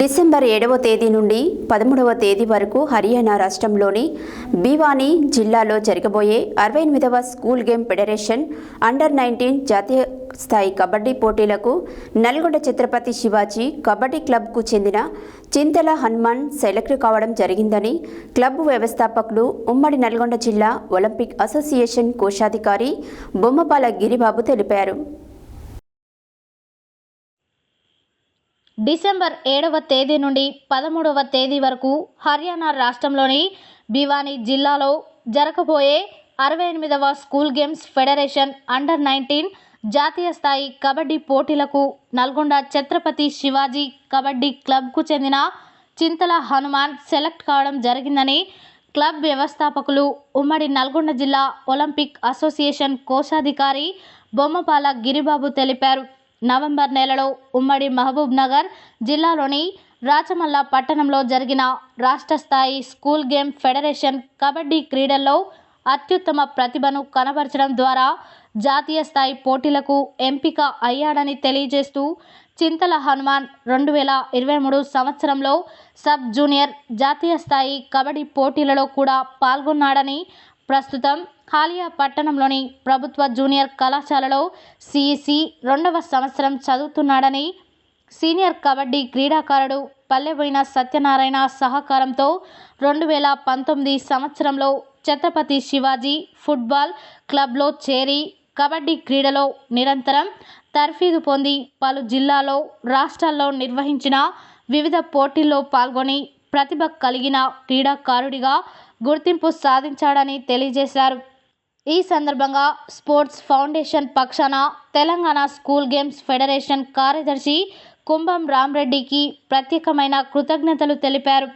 December ఏడవ తేదీ నుండి పదమూడవ తేదీ వరకు హర్యానా రాష్ట్రంలోని భివానీ జిల్లాలో జరగబోయే అరవై ఎనిమిదవ school game federation under nineteen జాతీయ స్థాయి కబడ్డీ పోటీలకు నల్గొండ ఛత్రపతి శివాజీ కబడ్డీ క్లబ్కు చెందిన చింతల హనుమాన్ సెలెక్ట్ కావడం జరిగిందని క్లబ్ వ్యవస్థాపకులు ఉమ్మడి నల్గొండ జిల్లా ఒలింపిక్ అసోసియేషన్ కోశాధికారి బొమ్మపాల గిరిబాబు తెలిపారు. డిసెంబర్ ఏడవ తేదీ నుండి పదమూడవ తేదీ వరకు హర్యానా రాష్ట్రంలోని భివానీ జిల్లాలో జరగబోయే అరవై ఎనిమిదవ school games federation under nineteen జాతీయ స్థాయి కబడ్డీ పోటీలకు నల్గొండ ఛత్రపతి శివాజీ కబడ్డీ క్లబ్కు చెందిన చింతల హనుమాన్ సెలెక్ట్ కావడం జరిగిందని క్లబ్ వ్యవస్థాపకులు ఉమ్మడి నల్గొండ జిల్లా ఒలింపిక్ అసోసియేషన్ కోశాధికారి బొమ్మపాల గిరిబాబు తెలిపారు. నవంబర్ నెలలో ఉమ్మడి మహబూబ్ నగర్ జిల్లాలోని రాచమల్ల పట్టణంలో జరిగిన రాష్ట్ర స్థాయి స్కూల్ గేమ్ ఫెడరేషన్ కబడ్డీ క్రీడల్లో అత్యుత్తమ ప్రతిభను కనబరచడం ద్వారా జాతీయ స్థాయి పోటీలకు ఎంపిక అయ్యాడని తెలియజేస్తూ చింతల హనుమాన్ రెండు వేల ఇరవై మూడు సంవత్సరంలో సబ్ జూనియర్ జాతీయ స్థాయి కబడ్డీ పోటీలలో కూడా పాల్గొన్నాడని ప్రస్తుతం హాలియా పట్టణంలోని ప్రభుత్వ జూనియర్ కళాశాలలో సిఈసి రెండవ సంవత్సరం చదువుతున్నాడని సీనియర్ కబడ్డీ క్రీడాకారుడు పల్లెబోయిన సత్యనారాయణ సహకారంతో రెండు వేల పంతొమ్మిది సంవత్సరంలో ఛత్రపతి శివాజీ ఫుట్బాల్ క్లబ్లో చేరి కబడ్డీ క్రీడలో నిరంతరం తర్ఫీదు పొంది పలు జిల్లాలో రాష్ట్రాల్లో నిర్వహించిన వివిధ పోటీల్లో పాల్గొని ప్రతిభ కలిగిన క్రీడాకారుడిగా గుర్తింపు సాధించాడని తెలియజేశారు. ఈ సందర్భంగా స్పోర్ట్స్ ఫౌండేషన్ పక్షాన తెలంగాణ స్కూల్ గేమ్స్ ఫెడరేషన్ కార్యదర్శి కుంభం రామ్రెడ్డికి ప్రత్యేకమైన కృతజ్ఞతలు తెలిపారు.